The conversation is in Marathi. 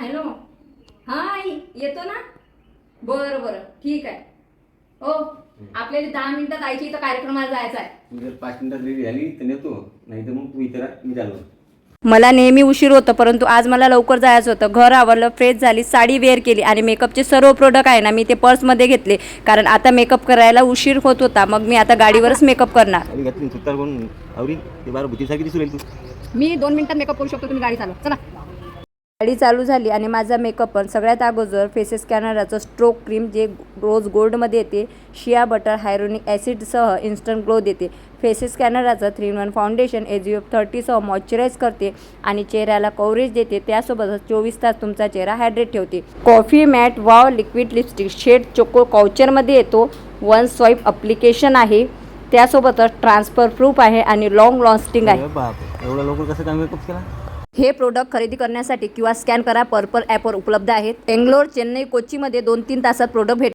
हॅलो? हा आई येतो ना? बरं बरं ठीक आहे. हो आपल्याला दहा मिनिटात आईच्या इथं कार्यक्रमाला जायचं आहे. तू जर पाच मिनिटात रेडी झाली तर नेतो. नाही तर मग तू इतर मी चाललो. मला नेहमी उशीर होतं परंतु आज मला लवकर जायचं होतं. घर आवरलं फ्रेश झाली साडी वेअर केली आणि मेकअपचे सर्व प्रोडक्ट आहे ना मी ते पर्समध्ये घेतले. कारण आता मेकअप करायला उशीर होत होता. मग मी आता गाडीवरच मेकअप करणार. आणि घातली सुतार बनून आवरी ते बारा भुतीसारखी दिसू राहील तू. मी दोन मिनिटात मेकअप करू शकतो तुम्ही गाडी चालवा. चला. गाडी चालू झाली आणि माझा मेकअप पण सगळ्यात अगोदर फेसेस स्कॅनराचं स्ट्रोक क्रीम जे रोज गोल्डमध्ये येते शिया बटर हायरोनिक ॲसिडसह इन्स्टंट ग्लो देते. फेसेस स्कॅनराचं थ्री इन वन फाउंडेशन एज यू एफ थर्टीसह मॉइश्चराईज करते आणि चेहऱ्याला कव्हरेज देते. त्यासोबतच चोवीस तास तुमचा चेहरा हायड्रेट ठेवते. Coffee matte wow liquid lipstick shade choco काउचरमध्ये येतो. वन स्वाईप अप्लिकेशन आहे. त्यासोबतच ट्रान्सफर प्रूफ आहे आणि लॉंग लॉस्टिंग आहे. एवढं लवकर कसं केला? हे प्रोडक्ट खरेदी करण्यासाठी किंवा स्कॅन करा. पर्पल ॲपवर उपलब्ध आहेत. बेंगलोर चेन्नई कोचीमध्ये दोन तीन तासात प्रोडक्ट भेट